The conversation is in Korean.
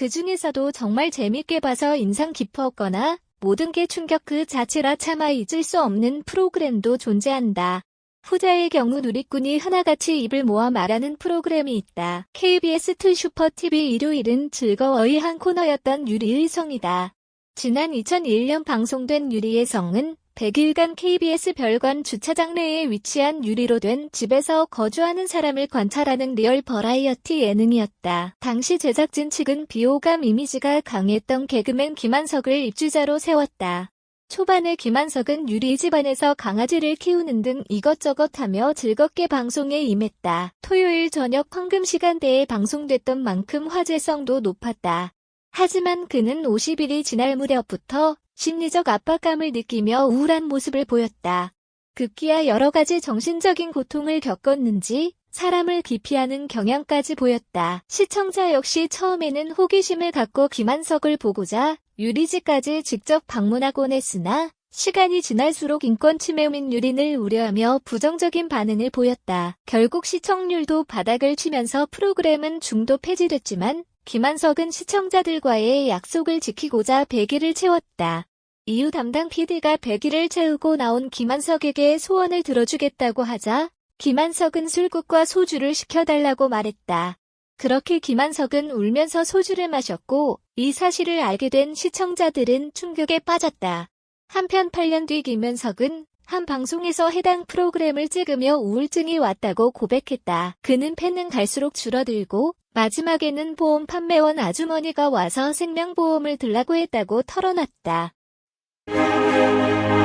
그 중에서도 정말 재밌게 봐서 인상 깊었거나 모든 게 충격 그 자체라 차마 잊을 수 없는 프로그램도 존재한다. 후자의 경우 누리꾼이 하나같이 입을 모아 말하는 프로그램이 있다. KBS 틀 슈퍼TV 일요일은 즐거워의 한 코너였던 유리의 성이다. 지난 2001년 방송된 유리의 성은 100일간 KBS 별관 주차장 내에 위치한 유리로 된 집에서 거주하는 사람을 관찰하는 리얼 버라이어티 예능이었다. 당시 제작진 측은 비호감 이미지가 강했던 개그맨 김한석을 입주자로 세웠다. 초반에 김한석은 유리 집안에서 강아지를 키우는 등 이것저것 하며 즐겁게 방송에 임했다. 토요일 저녁 황금 시간대에 방송됐던 만큼 화제성도 높았다. 하지만 그는 50일이 지날 무렵부터 심리적 압박감을 느끼며 우울한 모습을 보였다. 급기야 여러 가지 정신적인 고통을 겪었는지 사람을 기피하는 경향까지 보였다. 시청자 역시 처음에는 호기심을 갖고 김한석을 보고자 유리지까지 직접 방문하곤 했으나 시간이 지날수록 인권 침해 및 유린을 우려하며 부정적인 반응을 보였다. 결국 시청률도 바닥을 치면서 프로그램은 중도 폐지됐지만 김한석은 시청자들과의 약속을 지키고자 100일을 채웠다. 이후 담당 PD가 100일을 채우고 나온 김한석에게 소원을 들어주겠다고 하자 김한석은 술국과 소주를 시켜달라고 말했다. 그렇게 김한석은 울면서 소주를 마셨고 이 사실을 알게 된 시청자들은 충격에 빠졌다. 한편 8년 뒤 김현석은 한 방송에서 해당 프로그램을 찍으며 우울증이 왔다고 고백했다. 그는 팬은 갈수록 줄어들고 마지막에는 보험 판매원 아주머니가 와서 생명보험을 들라고 했다고 털어놨다. Música